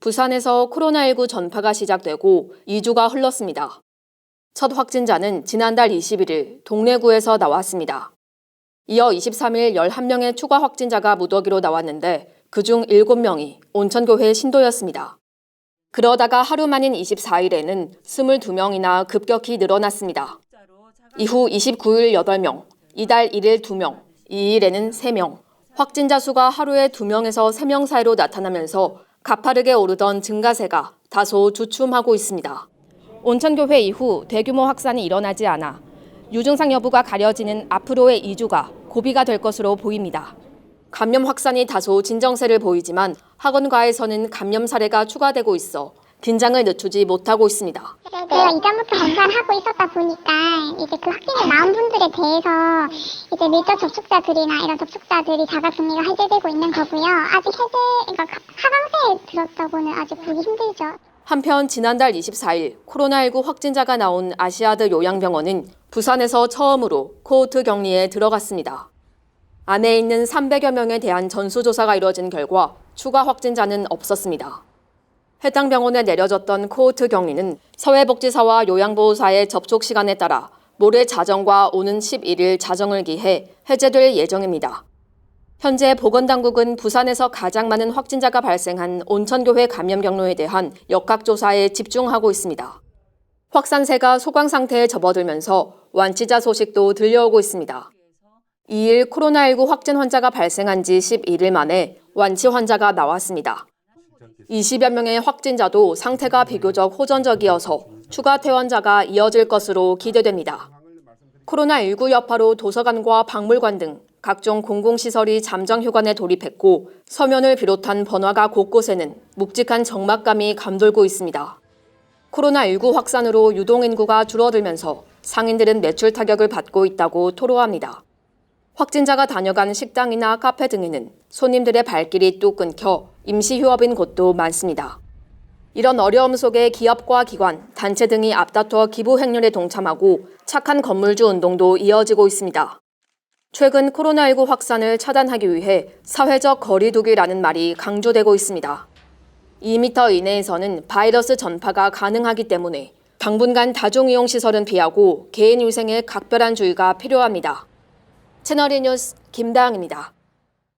부산에서 코로나19 전파가 시작되고 2주가 흘렀습니다. 첫 확진자는 지난달 21일 동래구에서 나왔습니다. 이어 23일 11명의 추가 확진자가 무더기로 나왔는데 그중 7명이 온천교회 신도였습니다. 그러다가 하루 만인 24일에는 22명이나 급격히 늘어났습니다. 이후 29일 8명, 이달 1일 2명, 2일에는 3명, 확진자 수가 하루에 2명에서 3명 사이로 나타나면서 가파르게 오르던 증가세가 다소 주춤하고 있습니다. 온천교회 이후 대규모 확산이 일어나지 않아 유증상 여부가 가려지는 앞으로의 2주가 고비가 될 것으로 보입니다. 감염 확산이 다소 진정세를 보이지만 학원가에서는 감염 사례가 추가되고 있어 긴장을 늦추지 못하고 있습니다. 제가 이전부터 검사를 하고 있었다 보니까 이제 그 확진이 나온 분들에 대해서 이제 밀접 접촉자들이나 이런 접촉자들이 자가 격리가 해제되고 있는 거고요. 아직 해제, 그러니까 하강세에 들었다고는 아직 보기 힘들죠. 한편 지난달 24일 코로나19 확진자가 나온 아시아드 요양병원은 부산에서 처음으로 코호트 격리에 들어갔습니다. 안에 있는 300여 명에 대한 전수조사가 이뤄진 결과 추가 확진자는 없었습니다. 해당 병원에 내려졌던 코호트 격리는 사회복지사와 요양보호사의 접촉 시간에 따라 모레 자정과 오는 11일 자정을 기해 해제될 예정입니다. 현재 보건당국은 부산에서 가장 많은 확진자가 발생한 온천교회 감염 경로에 대한 역학조사에 집중하고 있습니다. 확산세가 소강 상태에 접어들면서 완치자 소식도 들려오고 있습니다. 2일 코로나19 확진 환자가 발생한 지 11일 만에 완치 환자가 나왔습니다. 20여 명의 확진자도 상태가 비교적 호전적이어서 추가 퇴원자가 이어질 것으로 기대됩니다. 코로나19 여파로 도서관과 박물관 등 각종 공공시설이 잠정 휴관에 돌입했고 서면을 비롯한 번화가 곳곳에는 묵직한 적막감이 감돌고 있습니다. 코로나19 확산으로 유동 인구가 줄어들면서 상인들은 매출 타격을 받고 있다고 토로합니다. 확진자가 다녀간 식당이나 카페 등에는 손님들의 발길이 뚝 끊겨 임시 휴업인 곳도 많습니다. 이런 어려움 속에 기업과 기관, 단체 등이 앞다퉈 기부 행렬에 동참하고 착한 건물주 운동도 이어지고 있습니다. 최근 코로나19 확산을 차단하기 위해 사회적 거리두기라는 말이 강조되고 있습니다. 2m 이내에서는 바이러스 전파가 가능하기 때문에 당분간 다중이용 시설은 피하고 개인 위생에 각별한 주의가 필요합니다. 채널 E 뉴스 김다영입니다.